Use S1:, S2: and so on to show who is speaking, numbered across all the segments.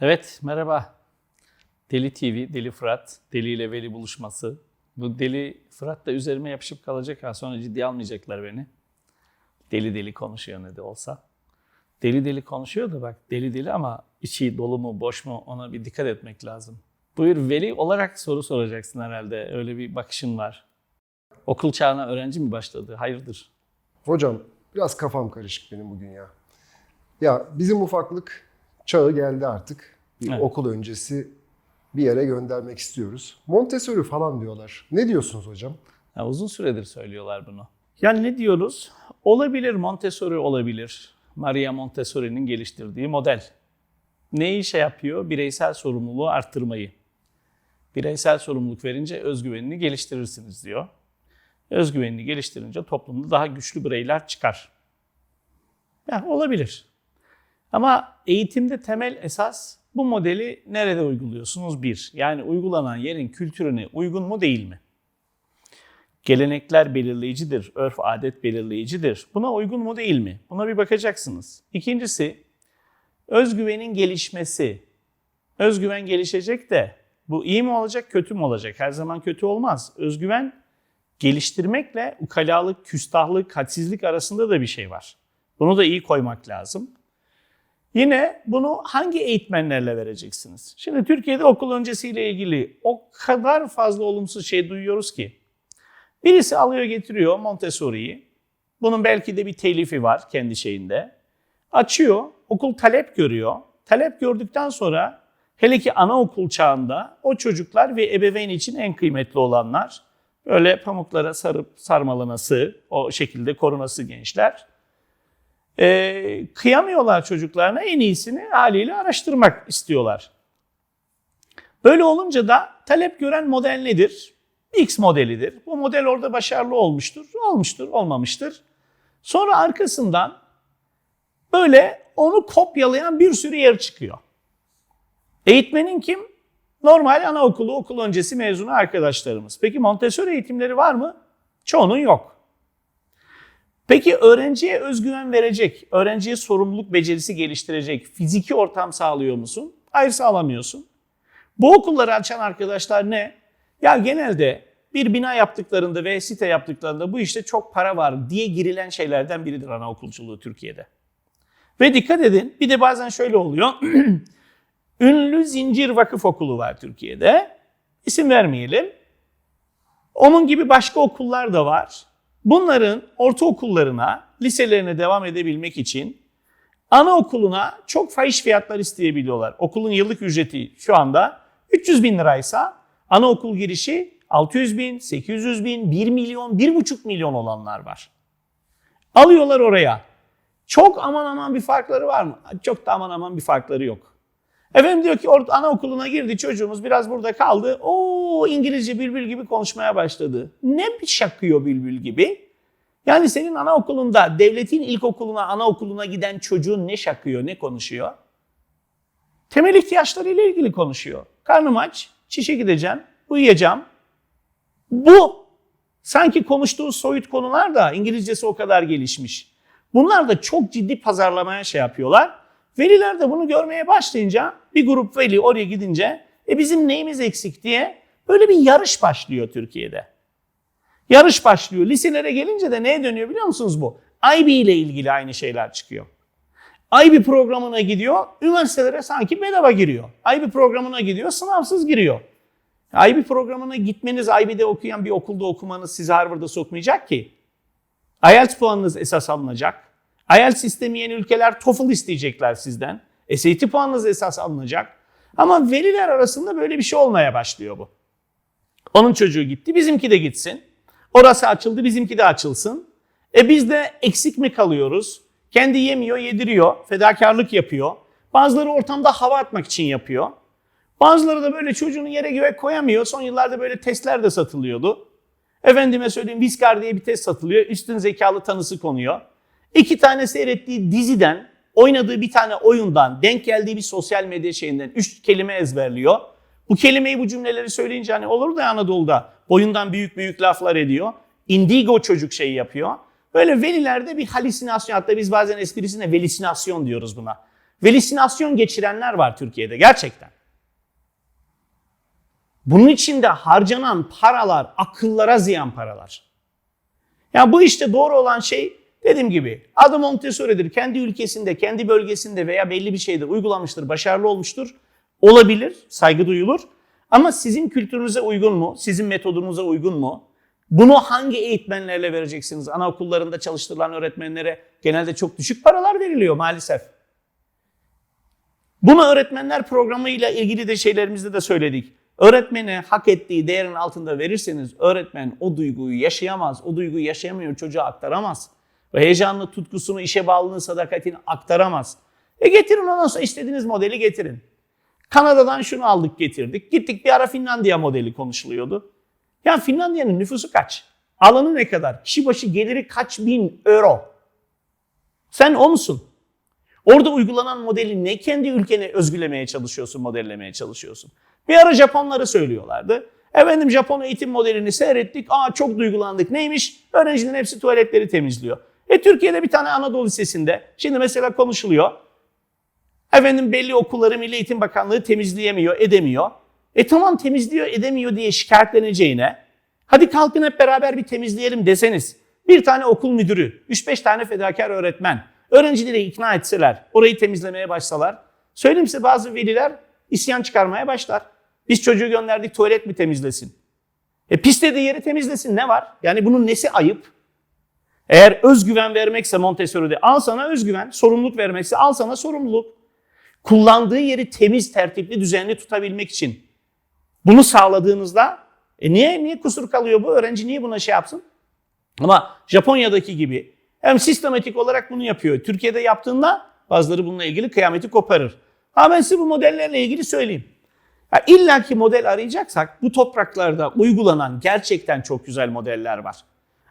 S1: Evet, merhaba. Deli TV, Deli Fırat, Deli ile Veli buluşması. Bu Deli Fırat da üzerime yapışıp kalacak ha sonra ciddiye almayacaklar beni. Deli deli konuşuyor ne de olsa. Deli deli konuşuyor da bak deli deli ama içi dolu mu boş mu ona bir dikkat etmek lazım. Buyur veli olarak soru soracaksın herhalde. Öyle bir bakışın var. Okul çağına öğrenci mi başladı? Hayırdır?
S2: Hocam biraz kafam karışık benim bugün ya. Ya bizim ufaklık çağı geldi artık. Bir
S1: Evet.
S2: okul öncesi bir yere göndermek istiyoruz. Montessori falan diyorlar. Ne diyorsunuz hocam?
S1: Ya uzun süredir söylüyorlar bunu. Yani ne diyoruz? Olabilir Montessori olabilir. Maria Montessori'nin geliştirdiği model. Neyi şey yapıyor? Bireysel sorumluluğu arttırmayı. Bireysel sorumluluk verince özgüvenini geliştirirsiniz diyor. Özgüvenini geliştirince toplumda daha güçlü bireyler çıkar. Ya olabilir. Ama eğitimde temel esas bu modeli nerede uyguluyorsunuz? Bir, yani uygulanan yerin kültürüne uygun mu değil mi? Gelenekler belirleyicidir, örf adet belirleyicidir. Buna uygun mu değil mi? Buna bir bakacaksınız. İkincisi, özgüvenin gelişmesi. Özgüven gelişecek de bu iyi mi olacak, kötü mü olacak? Her zaman kötü olmaz. Özgüven geliştirmekle ukalalık, küstahlık, hadsizlik arasında da bir şey var. Bunu da iyi koymak lazım. Yine bunu hangi eğitmenlerle vereceksiniz? Şimdi Türkiye'de okul öncesiyle ilgili o kadar fazla olumsuz şey duyuyoruz ki. Birisi alıyor getiriyor Montessori'yi. Bunun belki de bir telifi var kendi şeyinde. Açıyor, okul talep görüyor. Talep gördükten sonra hele ki anaokul çağında o çocuklar ve ebeveyn için en kıymetli olanlar böyle pamuklara sarıp sarmalanası, o şekilde korunası gençler. Ee, kıyamıyorlar çocuklarına en iyisini haliyle araştırmak istiyorlar. Böyle olunca da talep gören model nedir? X modelidir. Bu model orada başarılı olmuştur, olmuştur, olmamıştır. Sonra arkasından böyle onu kopyalayan bir sürü yer çıkıyor. Eğitmenin kim? Normal anaokulu, okul öncesi mezunu arkadaşlarımız. Peki Montessori eğitimleri var mı? Çoğunun yok. Peki öğrenciye özgüven verecek, öğrenciye sorumluluk becerisi geliştirecek fiziki ortam sağlıyor musun? Hayır sağlamıyorsun. Bu okulları açan arkadaşlar ne? Ya genelde bir bina yaptıklarında ve site yaptıklarında bu işte çok para var diye girilen şeylerden biridir anaokulculuğu Türkiye'de. Ve dikkat edin bir de bazen şöyle oluyor. Ünlü Zincir Vakıf Okulu var Türkiye'de. İsim vermeyelim. Onun gibi başka okullar da var. Bunların ortaokullarına, liselerine devam edebilmek için anaokuluna çok fahiş fiyatlar isteyebiliyorlar. Okulun yıllık ücreti şu anda 300 bin liraysa anaokul girişi 600 bin, 800 bin, 1 milyon, 1,5 milyon olanlar var. Alıyorlar oraya. Çok aman aman bir farkları var mı? Çok da aman aman bir farkları yok. Efendim diyor ki orta anaokuluna girdi çocuğumuz biraz burada kaldı. O İngilizce bülbül gibi konuşmaya başladı. Ne bir şakıyor bülbül gibi? Yani senin anaokulunda, devletin ilkokuluna, anaokuluna giden çocuğun ne şakıyor, ne konuşuyor? Temel ihtiyaçlarıyla ilgili konuşuyor. Karnım aç, çişe gideceğim, uyuyacağım. Bu sanki konuştuğu soyut konular da İngilizcesi o kadar gelişmiş. Bunlar da çok ciddi pazarlamaya şey yapıyorlar. Veliler de bunu görmeye başlayınca bir grup veli oraya gidince e bizim neyimiz eksik diye böyle bir yarış başlıyor Türkiye'de. Yarış başlıyor. Liselere gelince de neye dönüyor biliyor musunuz bu? IB ile ilgili aynı şeyler çıkıyor. IB programına gidiyor, üniversitelere sanki bedava giriyor. IB programına gidiyor, sınavsız giriyor. IB programına gitmeniz, IB'de okuyan bir okulda okumanız sizi Harvard'a sokmayacak ki. IELTS puanınız esas alınacak. IELTS istemeyen ülkeler TOEFL isteyecekler sizden. SAT puanınız esas alınacak. Ama veliler arasında böyle bir şey olmaya başlıyor bu. Onun çocuğu gitti, bizimki de gitsin. Orası açıldı, bizimki de açılsın. E biz de eksik mi kalıyoruz? Kendi yemiyor, yediriyor, fedakarlık yapıyor. Bazıları ortamda hava atmak için yapıyor. Bazıları da böyle çocuğunu yere göğe koyamıyor. Son yıllarda böyle testler de satılıyordu. Efendime söyleyeyim Viskar diye bir test satılıyor. Üstün zekalı tanısı konuyor. İki tane seyrettiği diziden, oynadığı bir tane oyundan, denk geldiği bir sosyal medya şeyinden üç kelime ezberliyor. Bu kelimeyi bu cümleleri söyleyince hani olur da Anadolu'da boyundan büyük büyük laflar ediyor. Indigo çocuk şeyi yapıyor. Böyle velilerde bir halüsinasyon hatta biz bazen esprisine velisinasyon diyoruz buna. Velisinasyon geçirenler var Türkiye'de gerçekten. Bunun için de harcanan paralar akıllara ziyan paralar. Ya bu işte doğru olan şey dediğim gibi adı Montessori'dir. Kendi ülkesinde, kendi bölgesinde veya belli bir şeyde uygulamıştır, başarılı olmuştur. Olabilir, saygı duyulur. Ama sizin kültürünüze uygun mu? Sizin metodunuza uygun mu? Bunu hangi eğitmenlerle vereceksiniz? Anaokullarında çalıştırılan öğretmenlere genelde çok düşük paralar veriliyor maalesef. Bunu öğretmenler programıyla ilgili de şeylerimizde de söyledik. Öğretmene hak ettiği değerin altında verirseniz öğretmen o duyguyu yaşayamaz. O duyguyu yaşayamıyor çocuğa aktaramaz. Ve heyecanlı tutkusunu, işe bağlılığını, sadakatini aktaramaz. E getirin ondan sonra istediğiniz modeli getirin. Kanada'dan şunu aldık getirdik. Gittik bir ara Finlandiya modeli konuşuluyordu. Ya Finlandiya'nın nüfusu kaç? Alanı ne kadar? Kişi başı geliri kaç bin euro? Sen o musun? Orada uygulanan modeli ne kendi ülkene özgülemeye çalışıyorsun, modellemeye çalışıyorsun? Bir ara Japonları söylüyorlardı. Efendim Japon eğitim modelini seyrettik. Aa çok duygulandık. Neymiş? Öğrencilerin hepsi tuvaletleri temizliyor. E Türkiye'de bir tane Anadolu Lisesi'nde şimdi mesela konuşuluyor. Efendim belli okulları Milli Eğitim Bakanlığı temizleyemiyor, edemiyor. E tamam temizliyor, edemiyor diye şikayetleneceğine hadi kalkın hep beraber bir temizleyelim deseniz. Bir tane okul müdürü, 3-5 tane fedakar öğretmen, öğrencileri ikna etseler, orayı temizlemeye başlalar. Söyleyeyim size bazı veliler isyan çıkarmaya başlar. Biz çocuğu gönderdik tuvalet mi temizlesin? E pislediği yeri temizlesin ne var? Yani bunun nesi ayıp? Eğer özgüven vermekse Montessori'de al sana özgüven, sorumluluk vermekse al sana sorumluluk. Kullandığı yeri temiz, tertipli, düzenli tutabilmek için bunu sağladığınızda e niye niye kusur kalıyor bu? Öğrenci niye buna şey yapsın? Ama Japonya'daki gibi hem sistematik olarak bunu yapıyor. Türkiye'de yaptığında bazıları bununla ilgili kıyameti koparır. Ha ben size bu modellerle ilgili söyleyeyim. Ya İlla ki model arayacaksak bu topraklarda uygulanan gerçekten çok güzel modeller var.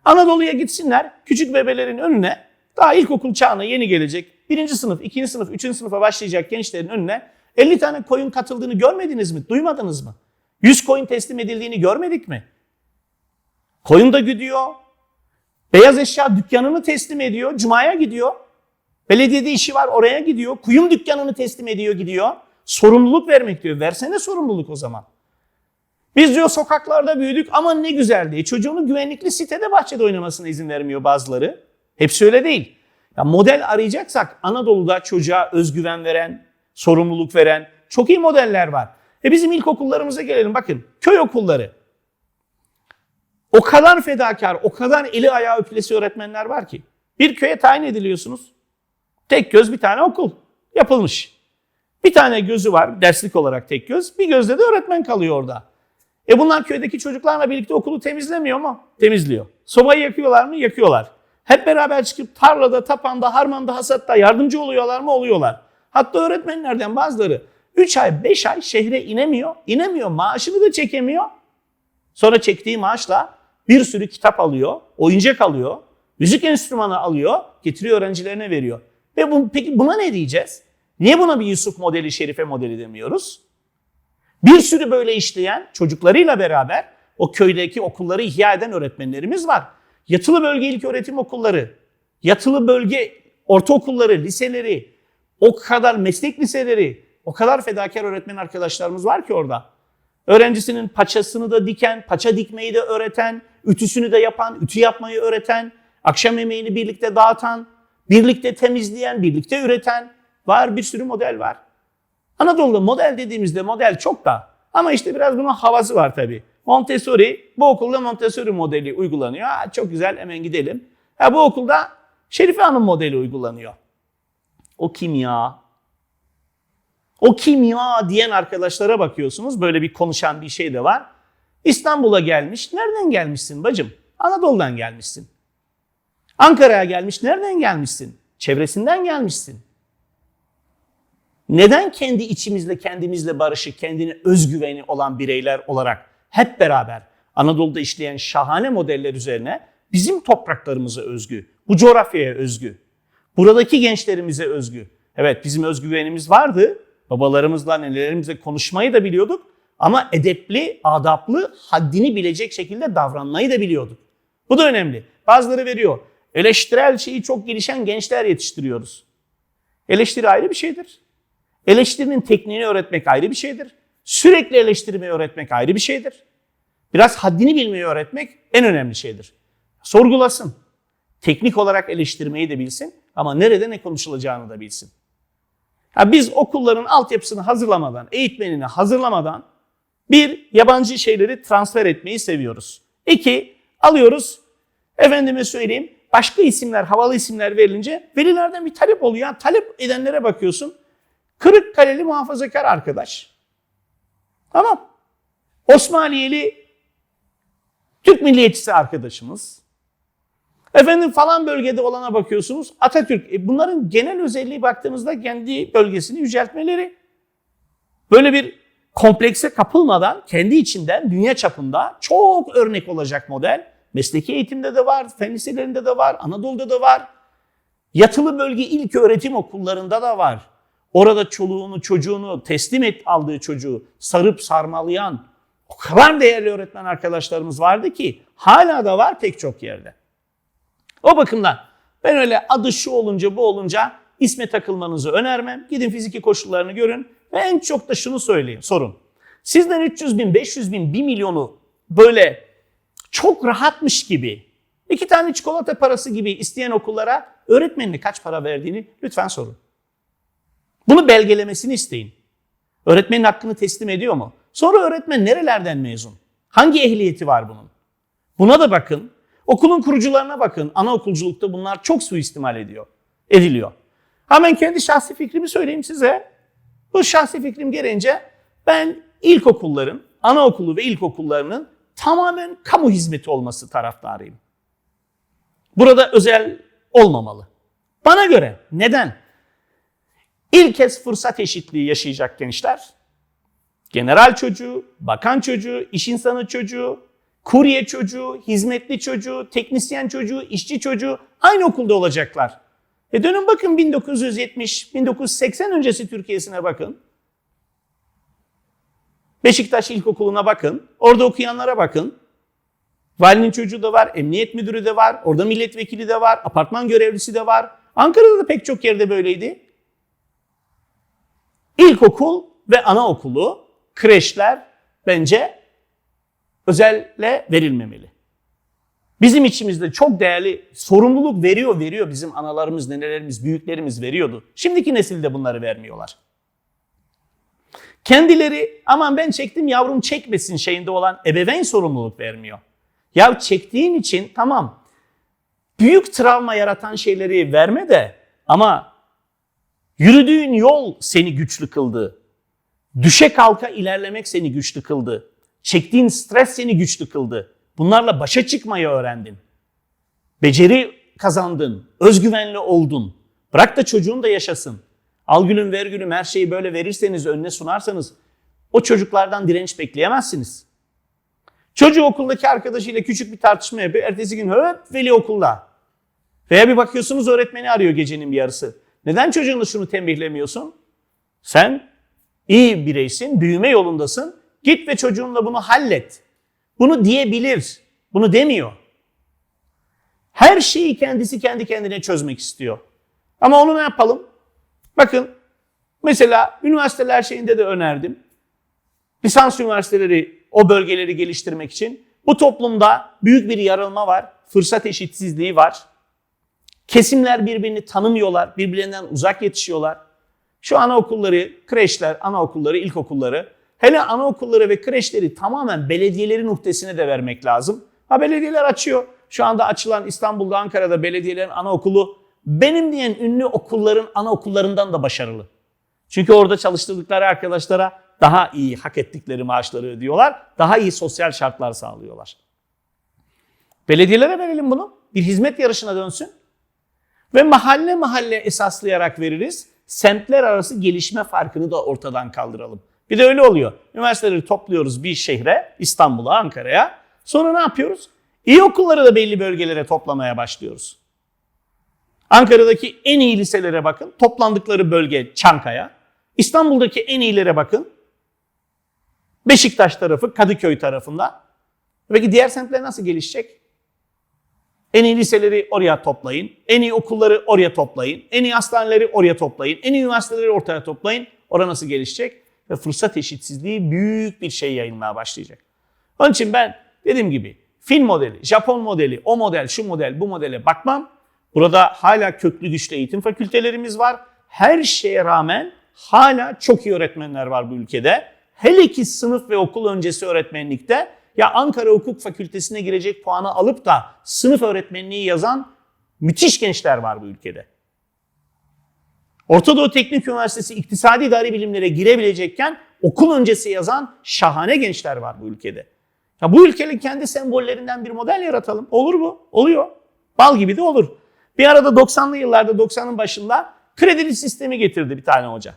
S1: Anadolu'ya gitsinler küçük bebelerin önüne daha ilkokul çağına yeni gelecek birinci sınıf, ikinci sınıf, üçüncü sınıfa başlayacak gençlerin önüne 50 tane koyun katıldığını görmediniz mi? Duymadınız mı? 100 koyun teslim edildiğini görmedik mi? Koyun da gidiyor. Beyaz eşya dükkanını teslim ediyor. Cuma'ya gidiyor. Belediyede işi var oraya gidiyor. Kuyum dükkanını teslim ediyor gidiyor. Sorumluluk vermek diyor. Versene sorumluluk o zaman. Biz diyor sokaklarda büyüdük ama ne güzel diye. Çocuğunu güvenlikli sitede bahçede oynamasına izin vermiyor bazıları. Hepsi öyle değil. Ya model arayacaksak Anadolu'da çocuğa özgüven veren, sorumluluk veren çok iyi modeller var. E bizim ilkokullarımıza gelelim bakın. Köy okulları. O kadar fedakar, o kadar eli ayağı öpülesi öğretmenler var ki. Bir köye tayin ediliyorsunuz. Tek göz bir tane okul yapılmış. Bir tane gözü var derslik olarak tek göz. Bir gözde de öğretmen kalıyor orada. E bunlar köydeki çocuklarla birlikte okulu temizlemiyor mu? Temizliyor. Sobayı yakıyorlar mı? Yakıyorlar. Hep beraber çıkıp tarlada, tapanda, harmanda, hasatta yardımcı oluyorlar mı? Oluyorlar. Hatta öğretmenlerden bazıları 3 ay, 5 ay şehre inemiyor. İnemiyor, maaşını da çekemiyor. Sonra çektiği maaşla bir sürü kitap alıyor, oyuncak alıyor, müzik enstrümanı alıyor, getiriyor öğrencilerine veriyor. Ve bu, peki buna ne diyeceğiz? Niye buna bir Yusuf modeli, Şerife modeli demiyoruz? Bir sürü böyle işleyen çocuklarıyla beraber o köydeki okulları ihya eden öğretmenlerimiz var. Yatılı bölge ilk öğretim okulları, yatılı bölge ortaokulları, liseleri, o kadar meslek liseleri, o kadar fedakar öğretmen arkadaşlarımız var ki orada. Öğrencisinin paçasını da diken, paça dikmeyi de öğreten, ütüsünü de yapan, ütü yapmayı öğreten, akşam yemeğini birlikte dağıtan, birlikte temizleyen, birlikte üreten var bir sürü model var. Anadolu'da model dediğimizde model çok da ama işte biraz bunun havası var tabii. Montessori, bu okulda Montessori modeli uygulanıyor. Ha, çok güzel hemen gidelim. Ha, bu okulda Şerife Hanım modeli uygulanıyor. O kim ya? O kim ya diyen arkadaşlara bakıyorsunuz. Böyle bir konuşan bir şey de var. İstanbul'a gelmiş. Nereden gelmişsin bacım? Anadolu'dan gelmişsin. Ankara'ya gelmiş. Nereden gelmişsin? Çevresinden gelmişsin. Neden kendi içimizle, kendimizle barışık, kendine özgüveni olan bireyler olarak hep beraber Anadolu'da işleyen şahane modeller üzerine bizim topraklarımıza özgü, bu coğrafyaya özgü, buradaki gençlerimize özgü. Evet bizim özgüvenimiz vardı, babalarımızla, annelerimizle konuşmayı da biliyorduk ama edepli, adaplı, haddini bilecek şekilde davranmayı da biliyorduk. Bu da önemli. Bazıları veriyor. Eleştirel şeyi çok gelişen gençler yetiştiriyoruz. Eleştiri ayrı bir şeydir. Eleştirinin tekniğini öğretmek ayrı bir şeydir. Sürekli eleştirmeyi öğretmek ayrı bir şeydir. Biraz haddini bilmeyi öğretmek en önemli şeydir. Sorgulasın. Teknik olarak eleştirmeyi de bilsin ama nerede ne konuşulacağını da bilsin. Ha biz okulların altyapısını hazırlamadan, eğitmenini hazırlamadan bir, yabancı şeyleri transfer etmeyi seviyoruz. İki, alıyoruz, efendime söyleyeyim, başka isimler, havalı isimler verilince velilerden bir talep oluyor. Talep edenlere bakıyorsun. Kırıkkaleli muhafazakar arkadaş. Tamam. Osmaniyeli Türk milliyetçisi arkadaşımız. Efendim falan bölgede olana bakıyorsunuz Atatürk. E bunların genel özelliği baktığınızda kendi bölgesini yüceltmeleri. Böyle bir komplekse kapılmadan kendi içinden dünya çapında çok örnek olacak model. Mesleki eğitimde de var, fen liselerinde de var, Anadolu'da da var. Yatılı bölge ilk öğretim okullarında da var. Orada çoluğunu, çocuğunu teslim et aldığı çocuğu sarıp sarmalayan o kadar değerli öğretmen arkadaşlarımız vardı ki hala da var pek çok yerde. O bakımdan ben öyle adı şu olunca bu olunca isme takılmanızı önermem. Gidin fiziki koşullarını görün ve en çok da şunu söyleyeyim sorun. Sizden 300 bin, 500 bin, 1 milyonu böyle çok rahatmış gibi iki tane çikolata parası gibi isteyen okullara öğretmenine kaç para verdiğini lütfen sorun. Bunu belgelemesini isteyin. Öğretmenin hakkını teslim ediyor mu? Sonra öğretmen nerelerden mezun? Hangi ehliyeti var bunun? Buna da bakın. Okulun kurucularına bakın. Anaokulculukta bunlar çok suistimal ediyor, ediliyor. Hemen kendi şahsi fikrimi söyleyeyim size. Bu şahsi fikrim gereğince ben ilkokulların, anaokulu ve ilkokullarının tamamen kamu hizmeti olması taraftarıyım. Burada özel olmamalı. Bana göre neden? İlk kez fırsat eşitliği yaşayacak gençler. General çocuğu, bakan çocuğu, iş insanı çocuğu, kurye çocuğu, hizmetli çocuğu, teknisyen çocuğu, işçi çocuğu aynı okulda olacaklar. E dönün bakın 1970, 1980 öncesi Türkiye'sine bakın. Beşiktaş İlkokulu'na bakın. Orada okuyanlara bakın. Valinin çocuğu da var, emniyet müdürü de var, orada milletvekili de var, apartman görevlisi de var. Ankara'da da pek çok yerde böyleydi. İlkokul ve anaokulu, kreşler bence özelle verilmemeli. Bizim içimizde çok değerli sorumluluk veriyor, veriyor bizim analarımız, nenelerimiz, büyüklerimiz veriyordu. Şimdiki nesilde bunları vermiyorlar. Kendileri aman ben çektim yavrum çekmesin şeyinde olan ebeveyn sorumluluk vermiyor. Ya çektiğin için tamam büyük travma yaratan şeyleri verme de ama yürüdüğün yol seni güçlü kıldı. Düşe kalka ilerlemek seni güçlü kıldı. Çektiğin stres seni güçlü kıldı. Bunlarla başa çıkmayı öğrendin. Beceri kazandın, özgüvenli oldun. Bırak da çocuğun da yaşasın. Al gülüm ver gülüm her şeyi böyle verirseniz, önüne sunarsanız o çocuklardan direnç bekleyemezsiniz. Çocuğu okuldaki arkadaşıyla küçük bir tartışma yapıyor. Ertesi gün hop veli okulda. Veya bir bakıyorsunuz öğretmeni arıyor gecenin bir yarısı. Neden çocuğunu şunu tembihlemiyorsun? Sen iyi bireysin, büyüme yolundasın. Git ve çocuğunla bunu hallet. Bunu diyebilir. Bunu demiyor. Her şeyi kendisi kendi kendine çözmek istiyor. Ama onu ne yapalım? Bakın mesela üniversiteler şeyinde de önerdim. Lisans üniversiteleri o bölgeleri geliştirmek için. Bu toplumda büyük bir yarılma var. Fırsat eşitsizliği var. Kesimler birbirini tanımıyorlar. Birbirlerinden uzak yetişiyorlar. Şu anaokulları, kreşler, anaokulları, ilkokulları hele anaokulları ve kreşleri tamamen belediyelerin uhdesine de vermek lazım. Ha belediyeler açıyor. Şu anda açılan İstanbul'da, Ankara'da belediyelerin anaokulu benim diyen ünlü okulların anaokullarından da başarılı. Çünkü orada çalıştırdıkları arkadaşlara daha iyi hak ettikleri maaşları ödüyorlar. Daha iyi sosyal şartlar sağlıyorlar. Belediyelere verelim bunu. Bir hizmet yarışına dönsün. Ve mahalle mahalle esaslayarak veririz. Semtler arası gelişme farkını da ortadan kaldıralım. Bir de öyle oluyor. Üniversiteleri topluyoruz bir şehre, İstanbul'a, Ankara'ya. Sonra ne yapıyoruz? İyi okulları da belli bölgelere toplamaya başlıyoruz. Ankara'daki en iyi liselere bakın. Toplandıkları bölge Çankaya. İstanbul'daki en iyilere bakın. Beşiktaş tarafı, Kadıköy tarafında. Peki diğer semtler nasıl gelişecek? En iyi liseleri oraya toplayın. En iyi okulları oraya toplayın. En iyi hastaneleri oraya toplayın. En iyi üniversiteleri ortaya toplayın. Orası nasıl gelişecek? Ve fırsat eşitsizliği büyük bir şey yayılmaya başlayacak. Onun için ben dediğim gibi Fin modeli, Japon modeli, o model, şu model, bu modele bakmam. Burada hala köklü güçlü eğitim fakültelerimiz var. Her şeye rağmen hala çok iyi öğretmenler var bu ülkede. Hele ki sınıf ve okul öncesi öğretmenlikte ya Ankara Hukuk Fakültesine girecek puanı alıp da sınıf öğretmenliği yazan müthiş gençler var bu ülkede. Orta Doğu Teknik Üniversitesi İktisadi İdari Bilimlere girebilecekken okul öncesi yazan şahane gençler var bu ülkede. Ya bu ülkenin kendi sembollerinden bir model yaratalım. Olur mu? Oluyor. Bal gibi de olur. Bir arada 90'lı yıllarda 90'ın başında kredili sistemi getirdi bir tane hoca.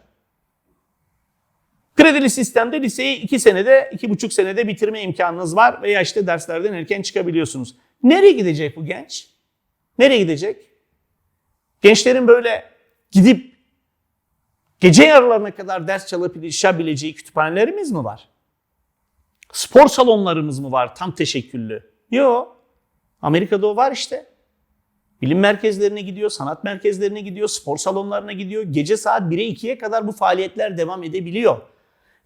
S1: Kredili sistemde liseyi 2 senede, 2,5 senede bitirme imkanınız var veya işte derslerden erken çıkabiliyorsunuz. Nereye gidecek bu genç? Nereye gidecek? Gençlerin böyle gidip gece yarılarına kadar ders çalışabileceği kütüphanelerimiz mi var? Spor salonlarımız mı var tam teşekküllü? Yok. Amerika'da o var işte. Bilim merkezlerine gidiyor, sanat merkezlerine gidiyor, spor salonlarına gidiyor. Gece saat 1'e 2'ye kadar bu faaliyetler devam edebiliyor.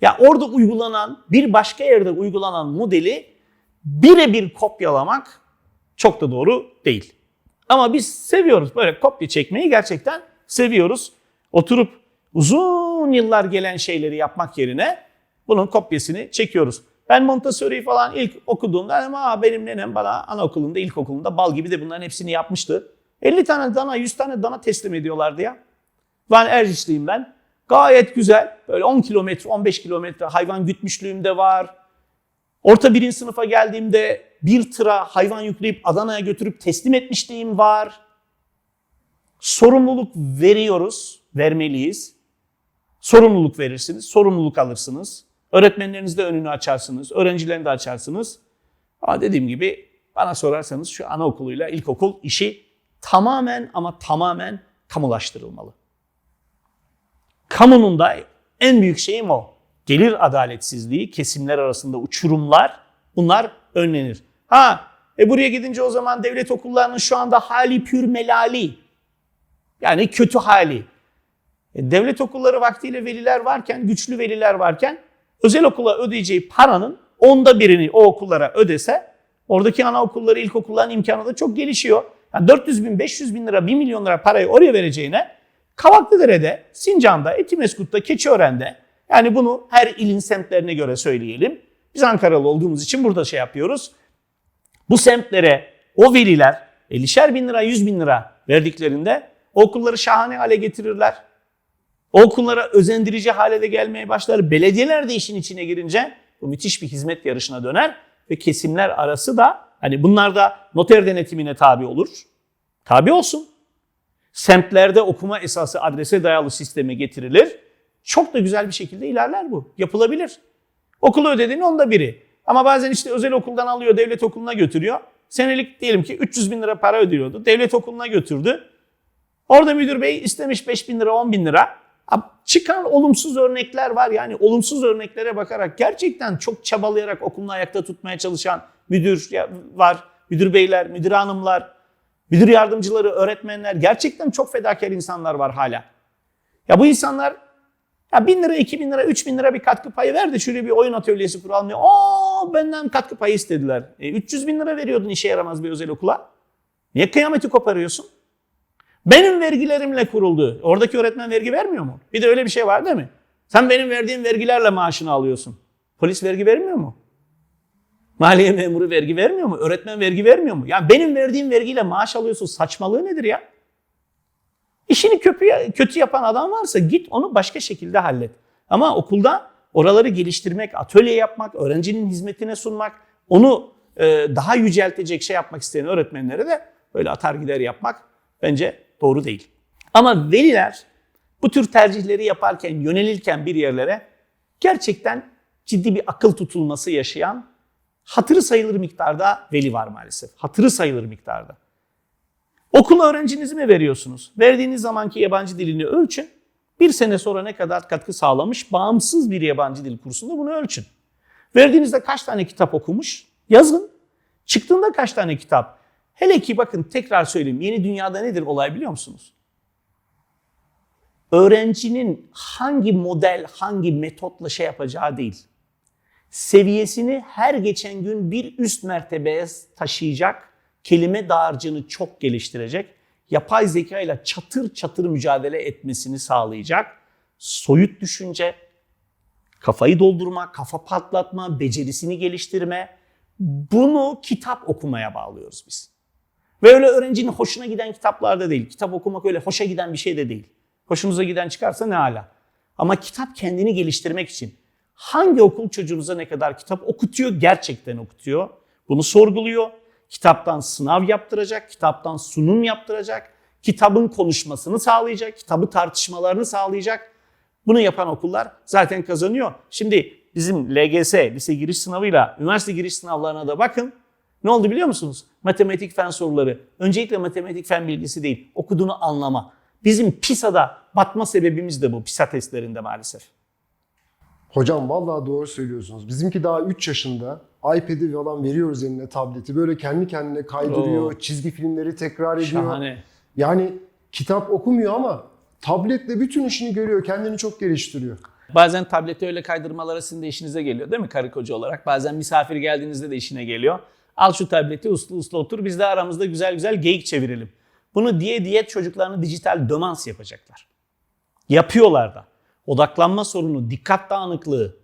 S1: Ya orada uygulanan, bir başka yerde uygulanan modeli birebir kopyalamak çok da doğru değil. Ama biz seviyoruz böyle kopya çekmeyi gerçekten seviyoruz. Oturup uzun yıllar gelen şeyleri yapmak yerine bunun kopyasını çekiyoruz. Ben Montessori'yi falan ilk okuduğumda ama benim nenem bana anaokulunda, ilkokulunda bal gibi de bunların hepsini yapmıştı. 50 tane dana, 100 tane dana teslim ediyorlardı ya. Ben Ercişliyim ben. Gayet güzel. Böyle 10 kilometre, 15 kilometre hayvan gütmüşlüğüm de var. Orta birinci sınıfa geldiğimde bir tıra hayvan yükleyip Adana'ya götürüp teslim etmişliğim var. Sorumluluk veriyoruz, vermeliyiz. Sorumluluk verirsiniz, sorumluluk alırsınız. Öğretmenleriniz de önünü açarsınız, öğrencilerini de açarsınız. Ama dediğim gibi bana sorarsanız şu anaokuluyla ilkokul işi tamamen ama tamamen kamulaştırılmalı. Kamunun da en büyük şeyim o. Gelir adaletsizliği, kesimler arasında uçurumlar bunlar önlenir. Ha e buraya gidince o zaman devlet okullarının şu anda hali pür melali. Yani kötü hali. E, devlet okulları vaktiyle veliler varken, güçlü veliler varken özel okula ödeyeceği paranın onda birini o okullara ödese oradaki anaokulları, ilkokulların imkanı da çok gelişiyor. Yani 400 bin, 500 bin lira, 1 milyon lira parayı oraya vereceğine Kavaklıdere'de, Sincan'da, Etimeskut'ta, Keçiören'de yani bunu her ilin semtlerine göre söyleyelim. Biz Ankaralı olduğumuz için burada şey yapıyoruz. Bu semtlere o veliler 50'şer bin lira, 100 bin lira verdiklerinde okulları şahane hale getirirler. Okullara özendirici hale de gelmeye başlar. Belediyeler de işin içine girince bu müthiş bir hizmet yarışına döner ve kesimler arası da hani bunlar da noter denetimine tabi olur. Tabi olsun. Semtlerde okuma esası adrese dayalı sisteme getirilir. Çok da güzel bir şekilde ilerler bu. Yapılabilir. Okulu ödediğin onda biri. Ama bazen işte özel okuldan alıyor, devlet okuluna götürüyor. Senelik diyelim ki 300 bin lira para ödüyordu. Devlet okuluna götürdü. Orada müdür bey istemiş 5 bin lira, 10 bin lira. Çıkan olumsuz örnekler var. Yani olumsuz örneklere bakarak gerçekten çok çabalayarak okulunu ayakta tutmaya çalışan müdür var. Müdür beyler, müdür hanımlar, müdür yardımcıları, öğretmenler. Gerçekten çok fedakar insanlar var hala. Ya bu insanlar ya bin lira, iki bin lira, üç bin lira bir katkı payı ver de şöyle bir oyun atölyesi kuralım diye. Oo benden katkı payı istediler. E, 300 bin lira veriyordun işe yaramaz bir özel okula. Niye kıyameti koparıyorsun? Benim vergilerimle kuruldu. Oradaki öğretmen vergi vermiyor mu? Bir de öyle bir şey var değil mi? Sen benim verdiğim vergilerle maaşını alıyorsun. Polis vergi vermiyor mu? Maliye memuru vergi vermiyor mu? Öğretmen vergi vermiyor mu? Ya benim verdiğim vergiyle maaş alıyorsun. Saçmalığı nedir ya? İşini kötü, kötü yapan adam varsa git onu başka şekilde hallet. Ama okulda oraları geliştirmek, atölye yapmak, öğrencinin hizmetine sunmak, onu e, daha yüceltecek şey yapmak isteyen öğretmenlere de böyle atar gider yapmak bence doğru değil. Ama veliler bu tür tercihleri yaparken, yönelirken bir yerlere gerçekten ciddi bir akıl tutulması yaşayan hatırı sayılır miktarda veli var maalesef. Hatırı sayılır miktarda. Okul öğrencinizi mi veriyorsunuz? Verdiğiniz zamanki yabancı dilini ölçün. Bir sene sonra ne kadar katkı sağlamış bağımsız bir yabancı dil kursunda bunu ölçün. Verdiğinizde kaç tane kitap okumuş? Yazın. Çıktığında kaç tane kitap? Hele ki bakın tekrar söyleyeyim yeni dünyada nedir olay biliyor musunuz? Öğrencinin hangi model, hangi metotla şey yapacağı değil. Seviyesini her geçen gün bir üst mertebeye taşıyacak, kelime dağarcığını çok geliştirecek, yapay zeka ile çatır çatır mücadele etmesini sağlayacak, soyut düşünce, kafayı doldurma, kafa patlatma, becerisini geliştirme, bunu kitap okumaya bağlıyoruz biz. Ve öyle öğrencinin hoşuna giden kitaplarda değil. Kitap okumak öyle hoşa giden bir şey de değil. Hoşunuza giden çıkarsa ne ala. Ama kitap kendini geliştirmek için hangi okul çocuğunuza ne kadar kitap okutuyor, gerçekten okutuyor. Bunu sorguluyor. Kitaptan sınav yaptıracak, kitaptan sunum yaptıracak, kitabın konuşmasını sağlayacak, kitabı tartışmalarını sağlayacak. Bunu yapan okullar zaten kazanıyor. Şimdi bizim LGS, lise giriş sınavıyla üniversite giriş sınavlarına da bakın. Ne oldu biliyor musunuz? Matematik fen soruları. Öncelikle matematik fen bilgisi değil, okuduğunu anlama. Bizim PISA'da batma sebebimiz de bu PISA testlerinde maalesef.
S2: Hocam vallahi doğru söylüyorsunuz. Bizimki daha 3 yaşında. iPad'i falan veriyoruz eline tableti. Böyle kendi kendine kaydırıyor.
S1: Oo.
S2: Çizgi filmleri tekrar ediyor.
S1: Şahane.
S2: Yani kitap okumuyor ama tabletle bütün işini görüyor. Kendini çok geliştiriyor.
S1: Bazen tableti öyle kaydırmaları sizin de işinize geliyor değil mi karı koca olarak? Bazen misafir geldiğinizde de işine geliyor. Al şu tableti uslu uslu otur biz de aramızda güzel güzel geyik çevirelim. Bunu diye diye çocuklarını dijital dömans yapacaklar. Yapıyorlar da. Odaklanma sorunu, dikkat dağınıklığı,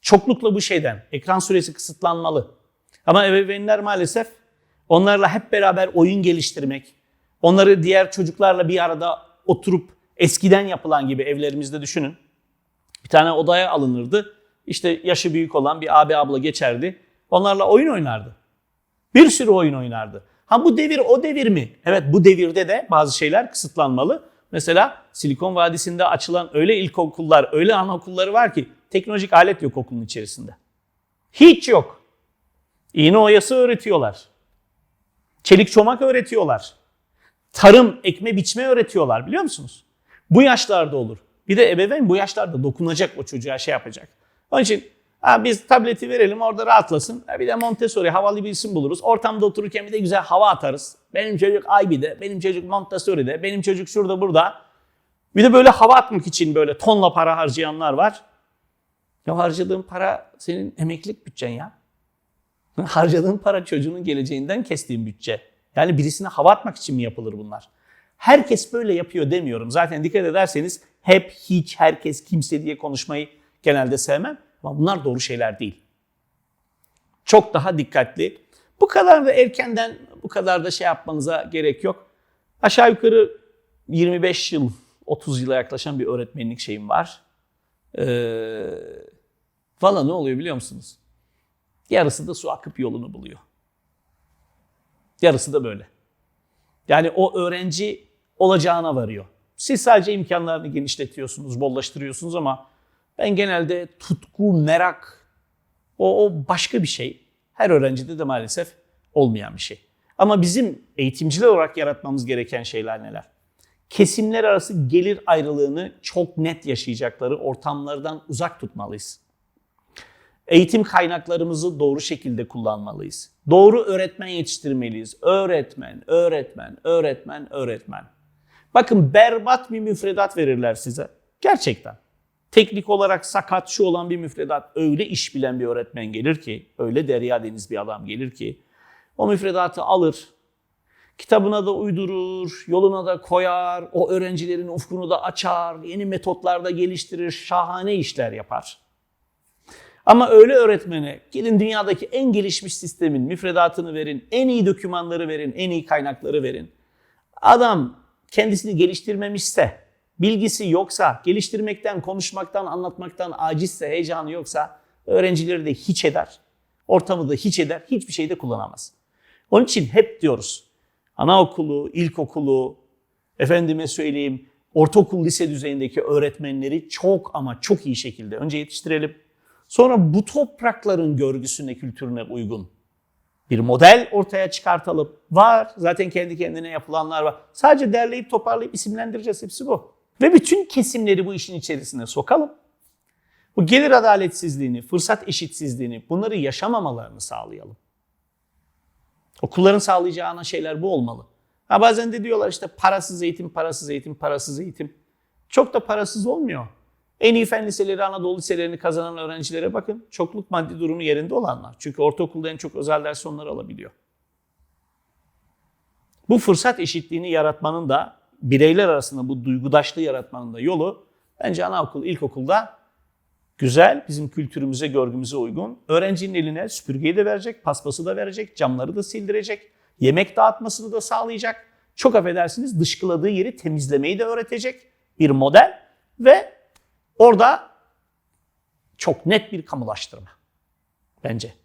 S1: çoklukla bu şeyden. Ekran süresi kısıtlanmalı. Ama ebeveynler maalesef onlarla hep beraber oyun geliştirmek, onları diğer çocuklarla bir arada oturup eskiden yapılan gibi evlerimizde düşünün. Bir tane odaya alınırdı. İşte yaşı büyük olan bir abi abla geçerdi. Onlarla oyun oynardı. Bir sürü oyun oynardı. Ha bu devir o devir mi? Evet bu devirde de bazı şeyler kısıtlanmalı. Mesela Silikon Vadisi'nde açılan öyle ilkokullar, öyle anaokulları var ki teknolojik alet yok okulun içerisinde. Hiç yok. İğne oyası öğretiyorlar. Çelik çomak öğretiyorlar. Tarım, ekme biçme öğretiyorlar biliyor musunuz? Bu yaşlarda olur. Bir de ebeveyn bu yaşlarda dokunacak o çocuğa şey yapacak. Onun için ha, biz tableti verelim orada rahatlasın. Ha, bir de Montessori havalı bir isim buluruz. Ortamda otururken bir de güzel hava atarız. Benim çocuk IB'de, benim çocuk Montessori'de, benim çocuk şurada burada. Bir de böyle hava atmak için böyle tonla para harcayanlar var. Ya harcadığın para senin emeklilik bütçen ya. Harcadığın para çocuğunun geleceğinden kestiğin bütçe. Yani birisine hava atmak için mi yapılır bunlar? Herkes böyle yapıyor demiyorum. Zaten dikkat ederseniz hep, hiç, herkes, kimse diye konuşmayı genelde sevmem. Ama bunlar doğru şeyler değil. Çok daha dikkatli. Bu kadar da erkenden, bu kadar da şey yapmanıza gerek yok. Aşağı yukarı 25 yıl, 30 yıla yaklaşan bir öğretmenlik şeyim var. Ee, Valla ne oluyor biliyor musunuz? Yarısı da su akıp yolunu buluyor. Yarısı da böyle. Yani o öğrenci olacağına varıyor. Siz sadece imkanlarını genişletiyorsunuz, bollaştırıyorsunuz ama ben genelde tutku, merak, o, o başka bir şey. Her öğrencide de maalesef olmayan bir şey. Ama bizim eğitimciler olarak yaratmamız gereken şeyler neler? Kesimler arası gelir ayrılığını çok net yaşayacakları ortamlardan uzak tutmalıyız. Eğitim kaynaklarımızı doğru şekilde kullanmalıyız. Doğru öğretmen yetiştirmeliyiz. Öğretmen, öğretmen, öğretmen, öğretmen. Bakın berbat bir müfredat verirler size. Gerçekten. Teknik olarak sakat şu olan bir müfredat öyle iş bilen bir öğretmen gelir ki, öyle derya deniz bir adam gelir ki o müfredatı alır, kitabına da uydurur, yoluna da koyar, o öğrencilerin ufkunu da açar, yeni metotlar da geliştirir, şahane işler yapar. Ama öyle öğretmene gidin dünyadaki en gelişmiş sistemin müfredatını verin, en iyi dokümanları verin, en iyi kaynakları verin. Adam kendisini geliştirmemişse, bilgisi yoksa, geliştirmekten, konuşmaktan, anlatmaktan acizse, heyecanı yoksa öğrencileri de hiç eder. Ortamı da hiç eder, hiçbir şeyde kullanamaz. Onun için hep diyoruz, anaokulu, ilkokulu, efendime söyleyeyim, ortaokul, lise düzeyindeki öğretmenleri çok ama çok iyi şekilde önce yetiştirelim. Sonra bu toprakların görgüsüne, kültürüne uygun bir model ortaya çıkartalım. Var. Zaten kendi kendine yapılanlar var. Sadece derleyip toparlayıp isimlendireceğiz. Hepsi bu. Ve bütün kesimleri bu işin içerisine sokalım. Bu gelir adaletsizliğini, fırsat eşitsizliğini, bunları yaşamamalarını sağlayalım. Okulların sağlayacağı ana şeyler bu olmalı. Ha bazen de diyorlar işte parasız eğitim, parasız eğitim, parasız eğitim. Çok da parasız olmuyor. En iyi fen liseleri, Anadolu liselerini kazanan öğrencilere bakın. Çokluk maddi durumu yerinde olanlar. Çünkü ortaokulda en çok özel ders onları alabiliyor. Bu fırsat eşitliğini yaratmanın da bireyler arasında bu duygudaşlığı yaratmanın da yolu bence anaokul, ilkokulda güzel, bizim kültürümüze, görgümüze uygun. Öğrencinin eline süpürgeyi de verecek, paspası da verecek, camları da sildirecek, yemek dağıtmasını da sağlayacak. Çok affedersiniz dışkıladığı yeri temizlemeyi de öğretecek bir model ve orada çok net bir kamulaştırma bence.